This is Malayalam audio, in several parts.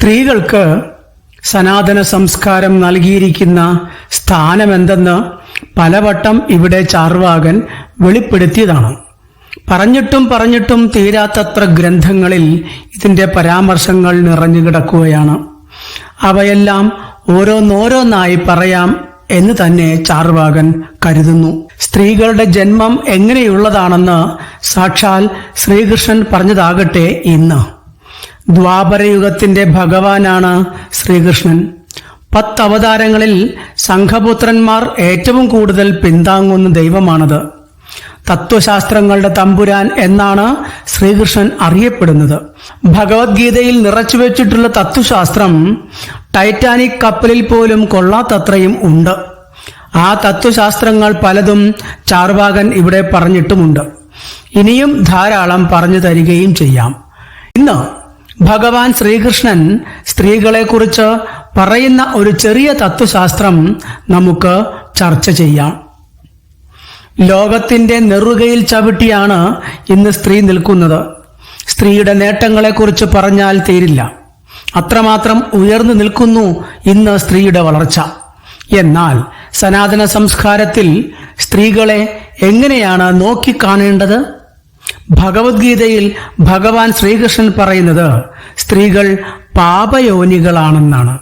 സ്ത്രീകൾക്ക് സനാതന സംസ്കാരം നൽകിയിരിക്കുന്ന സ്ഥാനമെന്തെന്ന് പലവട്ടം ഇവിടെ ചാർവാകൻ വെളിപ്പെടുത്തിയതാണ്. പറഞ്ഞിട്ടും പറഞ്ഞിട്ടും തീരാത്തത്ര ഗ്രന്ഥങ്ങളിൽ ഇതിന്റെ പരാമർശങ്ങൾ നിറഞ്ഞു കിടക്കുകയാണ്. അവയെല്ലാം ഓരോന്നോരോന്നായി പറയാം എന്ന് തന്നെ ചാർവാകൻ കരുതുന്നു. സ്ത്രീകളുടെ ജന്മം എങ്ങനെയുള്ളതാണെന്ന് സാക്ഷാൽ ശ്രീകൃഷ്ണൻ പറഞ്ഞതാകട്ടെ ഇന്ന്. ദ്വാപരയുഗത്തിന്റെ ഭഗവാനാണ് ശ്രീകൃഷ്ണൻ. പത്തവതാരങ്ങളിൽ സംഘപുത്രന്മാർ ഏറ്റവും കൂടുതൽ പിന്താങ്ങുന്ന ദൈവമാണത്. തത്വശാസ്ത്രങ്ങളുടെ തമ്പുരാൻ എന്നാണ് ശ്രീകൃഷ്ണൻ അറിയപ്പെടുന്നത്. ഭഗവത്ഗീതയിൽ നിറച്ചുവെച്ചിട്ടുള്ള തത്വശാസ്ത്രം ടൈറ്റാനിക് കപ്പലിൽ പോലും കൊള്ളാത്തത്രയും ഉണ്ട്. ആ തത്വശാസ്ത്രങ്ങൾ പലതും ചാർവാകൻ ഇവിടെ പറഞ്ഞിട്ടുമുണ്ട്. ഇനിയും ധാരാളം പറഞ്ഞു തരികയും ചെയ്യാം. ഇന്ന് ഭഗവാൻ ശ്രീകൃഷ്ണൻ സ്ത്രീകളെക്കുറിച്ച് പറയുന്ന ഒരു ചെറിയ തത്വശാസ്ത്രം നമുക്ക് ചർച്ച ചെയ്യാം. ലോകത്തിന്റെ നെറുകയിൽ ചവിട്ടിയാണ് ഇന്ന് സ്ത്രീ നിൽക്കുന്നത്. സ്ത്രീയുടെ നേട്ടങ്ങളെക്കുറിച്ച് പറഞ്ഞാൽ തീരില്ല. അത്രമാത്രം ഉയർന്നു നിൽക്കുന്നു ഇന്ന് സ്ത്രീയുടെ വളർച്ച. എന്നാൽ സനാതന സംസ്കാരത്തിൽ സ്ത്രീകളെ എങ്ങനെയാണ് നോക്കിക്കാണേണ്ടത് ഭഗവത്ഗീതയിൽ ഭഗവാൻ ശ്രീകൃഷ്ണൻ പറയുന്നത് സ്ത്രീകൾ പാപയോനികളാണെന്നാണ്.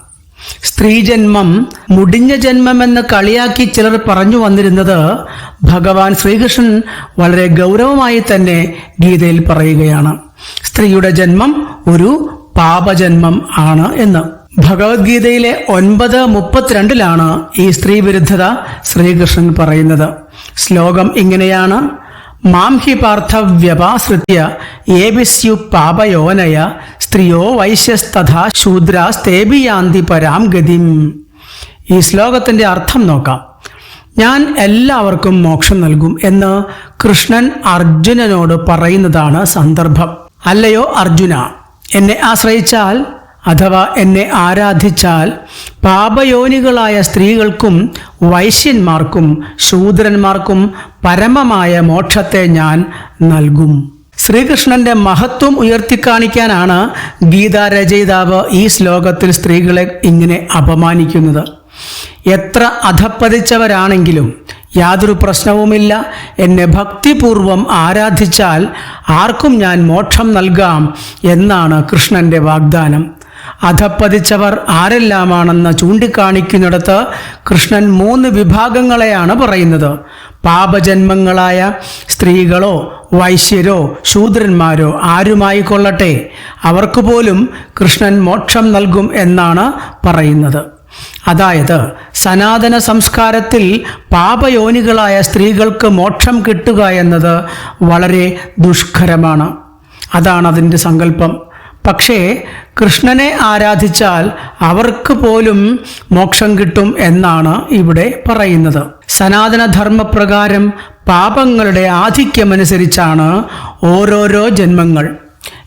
സ്ത്രീജന്മം മുടിഞ്ഞ ജന്മമെന്ന് കളിയാക്കി ചിലർ പറഞ്ഞു വന്നിരുന്നത് ഭഗവാൻ ശ്രീകൃഷ്ണൻ വളരെ ഗൗരവമായി തന്നെ ഗീതയിൽ പറയുകയാണ്. സ്ത്രീയുടെ ജന്മം ഒരു പാപജന്മം ആണ് എന്ന്. ഭഗവത്ഗീതയിലെ ഒൻപത് മുപ്പത്തിരണ്ടിലാണ് ഈ സ്ത്രീ വിരുദ്ധത ശ്രീകൃഷ്ണൻ പറയുന്നത്. ശ്ലോകം ഇങ്ങനെയാണ്. മാം ഹി പാർത്ഥ വ്യപാശ്രിത്യ ഏബിസ്യു പാപയോനയ സ്ത്രീയോ വൈശ്യസ്തഥാ ശൂദ്രാസ്തേബിയാന്തി പരാം ഗതിം. ഈ ശ്ലോകത്തിന്റെ അർത്ഥം നോക്കാം. ഞാൻ എല്ലാവർക്കും മോക്ഷം നൽകും എന്ന് കൃഷ്ണൻ അർജുനനോട് പറയുന്നതാണ് സന്ദർഭം. അല്ലയോ അർജുന എന്നെ ആശ്രയിച്ചാൽ അഥവാ എന്നെ ആരാധിച്ചാൽ പാപയോനികളായ സ്ത്രീകൾക്കും വൈശ്യന്മാർക്കും ശൂദ്രന്മാർക്കും പരമമായ മോക്ഷത്തെ ഞാൻ നൽകും. ശ്രീകൃഷ്ണന്റെ മഹത്വം ഉയർത്തിക്കാണിക്കാനാണ് ഗീതാരചയിതാവ് ഈ ശ്ലോകത്തിൽ സ്ത്രീകളെ ഇങ്ങനെ അപമാനിക്കുന്നത്. എത്ര അധപ്പതിച്ചവരാണെങ്കിലും യാതൊരു പ്രശ്നവുമില്ല. എന്നെ ഭക്തിപൂർവം ആരാധിച്ചാൽ ആർക്കും ഞാൻ മോക്ഷം നൽകാം എന്നാണ് കൃഷ്ണന്റെ വാഗ്ദാനം. അധപ്പതിച്ചവർ ആരെല്ലാമാണെന്ന് ചൂണ്ടിക്കാണിക്കുന്നിടത്ത് കൃഷ്ണൻ മൂന്ന് വിഭാഗങ്ങളെയാണ് പറയുന്നത്. പാപജന്മങ്ങളായ സ്ത്രീകളോ വൈശ്യരോ ശൂദ്രന്മാരോ ആരുമായി കൊള്ളട്ടെ? അവർക്ക് പോലും കൃഷ്ണൻ മോക്ഷം നൽകും എന്നാണ് പറയുന്നത്. അതായത് സനാതന സംസ്കാരത്തിൽ പാപയോനികളായ സ്ത്രീകൾക്ക് മോക്ഷം കിട്ടുക എന്നത് വളരെ ദുഷ്കരമാണ്. അതാണ് അതിന്റെ സങ്കല്പം. പക്ഷേ കൃഷ്ണനെ ആരാധിച്ചാൽ അവർക്ക് പോലും മോക്ഷം കിട്ടും എന്നാണ് ഇവിടെ പറയുന്നത്. സനാതനധർമ്മപ്രകാരം പാപങ്ങളുടെ ആധിക്യമനുസരിച്ചാണ് ഓരോരോ ജന്മങ്ങൾ.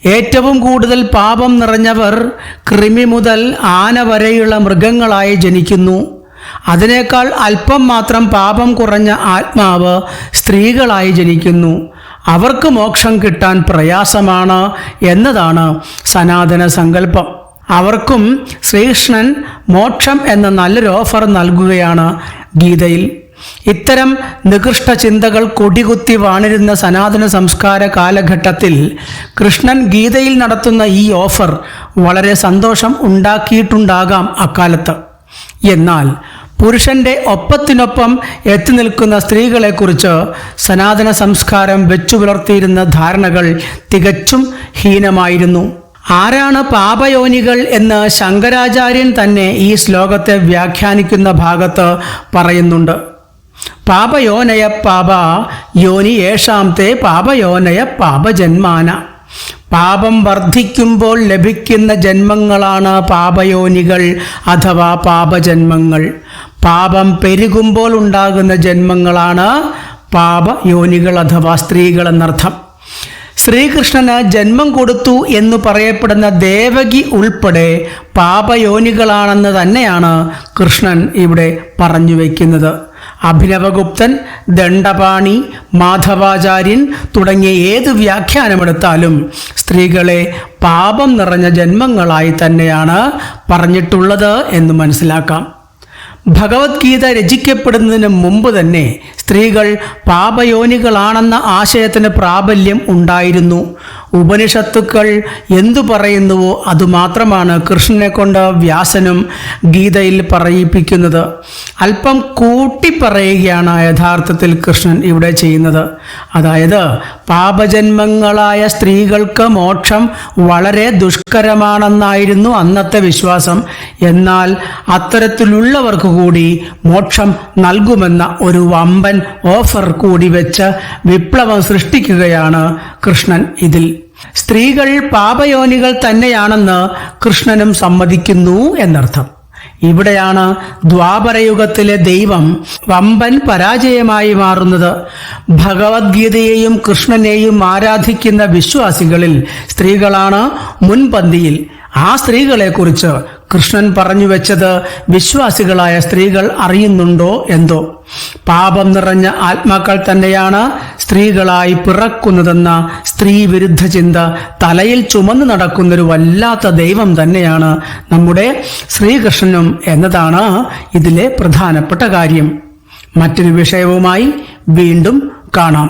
ഏറ്റവും കൂടുതൽ പാപം നിറഞ്ഞവർ കൃമി മുതൽ ആന വരെയുള്ള മൃഗങ്ങളായി ജനിക്കുന്നു. അതിനേക്കാൾ അല്പം മാത്രം പാപം കുറഞ്ഞ ആത്മാവ് സ്ത്രീകളായി ജനിക്കുന്നു. അവർക്ക് മോക്ഷം കിട്ടാൻ പ്രയാസമാണ് എന്നതാണ് സനാതന സങ്കല്പം. അവർക്കും ശ്രീകൃഷ്ണൻ മോക്ഷം എന്ന നല്ലൊരു ഓഫർ നൽകുകയാണ് ഗീതയിൽ. ഇത്തരം നികൃഷ്ട ചിന്തകൾ കൊടികുത്തി വാണിരുന്ന സനാതന സംസ്കാര കാലഘട്ടത്തിൽ കൃഷ്ണൻ ഗീതയിൽ നടത്തുന്ന ഈ ഓഫർ വളരെ സന്തോഷം ഉണ്ടാക്കിയിട്ടുണ്ടാകാം അക്കാലത്ത്. എന്നാൽ പുരുഷന്റെ ഒപ്പത്തിനൊപ്പം എത്തി നിൽക്കുന്ന സ്ത്രീകളെക്കുറിച്ച് സനാതന സംസ്കാരം വെച്ചു പുലർത്തിയിരുന്ന ധാരണകൾ തികച്ചും ഹീനമായിരുന്നു. ആരാണ് പാപയോനികൾ എന്ന് ശങ്കരാചാര്യൻ തന്നെ ഈ ശ്ലോകത്തെ വ്യാഖ്യാനിക്കുന്ന ഭാഗത്ത് പറയുന്നുണ്ട്. പാപയോനയ പാപ യോനി യേഷാംത്തെ പാപയോനയ പാപജന്മാന. പാപം വർദ്ധിക്കുമ്പോൾ ലഭിക്കുന്ന ജന്മങ്ങളാണ് പാപയോനികൾ അഥവാ പാപജന്മങ്ങൾ. പാപം പെരുകുമ്പോൾ ഉണ്ടാകുന്ന ജന്മങ്ങളാണ് പാപയോനികൾ അഥവാ സ്ത്രീകൾ എന്നർത്ഥം. ശ്രീകൃഷ്ണന് ജന്മം കൊടുത്തു എന്ന് പറയപ്പെടുന്ന ദേവകി ഉൾപ്പെടെ പാപയോനികളാണെന്ന് തന്നെയാണ് കൃഷ്ണൻ ഇവിടെ പറഞ്ഞു വയ്ക്കുന്നത് അഭിനവഗുപ്തൻ ദണ്ഡപാണി മാധവാചാര്യൻ തുടങ്ങിയ ഏത് വ്യാഖ്യാനമെടുത്താലും സ്ത്രീകളെ പാപം നിറഞ്ഞ ജന്മങ്ങളായി തന്നെയാണ് പറഞ്ഞിട്ടുള്ളത് എന്ന് മനസ്സിലാക്കാം. ഭഗവത്ഗീത രചിക്കപ്പെടുന്നതിന് മുമ്പ് തന്നെ സ്ത്രീകൾ പാപയോനികളാണെന്ന ആശയത്തിന് പ്രാബല്യം ഉണ്ടായിരുന്നു. ഉപനിഷത്തുക്കൾ എന്തു പറയുന്നുവോ അതുമാത്രമാണ് കൃഷ്ണനെ കൊണ്ട് വ്യാസനും ഗീതയിൽ പറയിപ്പിക്കുന്നത്. അല്പം കൂട്ടി പറയുകയാണ് യഥാർത്ഥത്തിൽ കൃഷ്ണൻ ഇവിടെ ചെയ്യുന്നത്. അതായത് പാപജന്മങ്ങളായ സ്ത്രീകൾക്ക് മോക്ഷം വളരെ ദുഷ്കരമാണെന്നായിരുന്നു അന്നത്തെ വിശ്വാസം. എന്നാൽ അത്തരത്തിലുള്ളവർക്ക് കൂടി മോക്ഷം നൽകുമെന്ന ഒരു വമ്പൻ ഓഫർ കൂടി വെച്ച് വിപ്ലവം സൃഷ്ടിക്കുകയാണ് കൃഷ്ണൻ ഇതിൽ. സ്ത്രീകൾ പാപയോനികൾ തന്നെയാണെന്ന് കൃഷ്ണനും സമ്മതിക്കുന്നു എന്നർത്ഥം. ഇവിടെയാണ് ദ്വാപരയുഗത്തിലെ ദൈവം വമ്പൻ പരാജയമായി മാറുന്നത്. ഭഗവത്ഗീതയെയും കൃഷ്ണനെയും ആരാധിക്കുന്ന വിശ്വാസികളിൽ സ്ത്രീകളാണ് മുൻപന്തിയിൽ. ആ സ്ത്രീകളെക്കുറിച്ച് കൃഷ്ണൻ പറഞ്ഞു വെച്ചത് വിശ്വാസികളായ സ്ത്രീകൾ അറിയുന്നുണ്ടോ എന്തോ. പാപം നിറഞ്ഞ ആത്മാക്കൾ തന്നെയാണ് സ്ത്രീകളായി പിറക്കുന്നതെന്ന സ്ത്രീ വിരുദ്ധ ചിന്ത തലയിൽ ചുമന്നു നടക്കുന്നൊരു വല്ലാത്ത ദൈവം തന്നെയാണ് നമ്മുടെ ശ്രീകൃഷ്ണനും എന്നതാണ് ഇതിലെ പ്രധാനപ്പെട്ട കാര്യം. മറ്റൊരു വിഷയവുമായി വീണ്ടും കാണാം.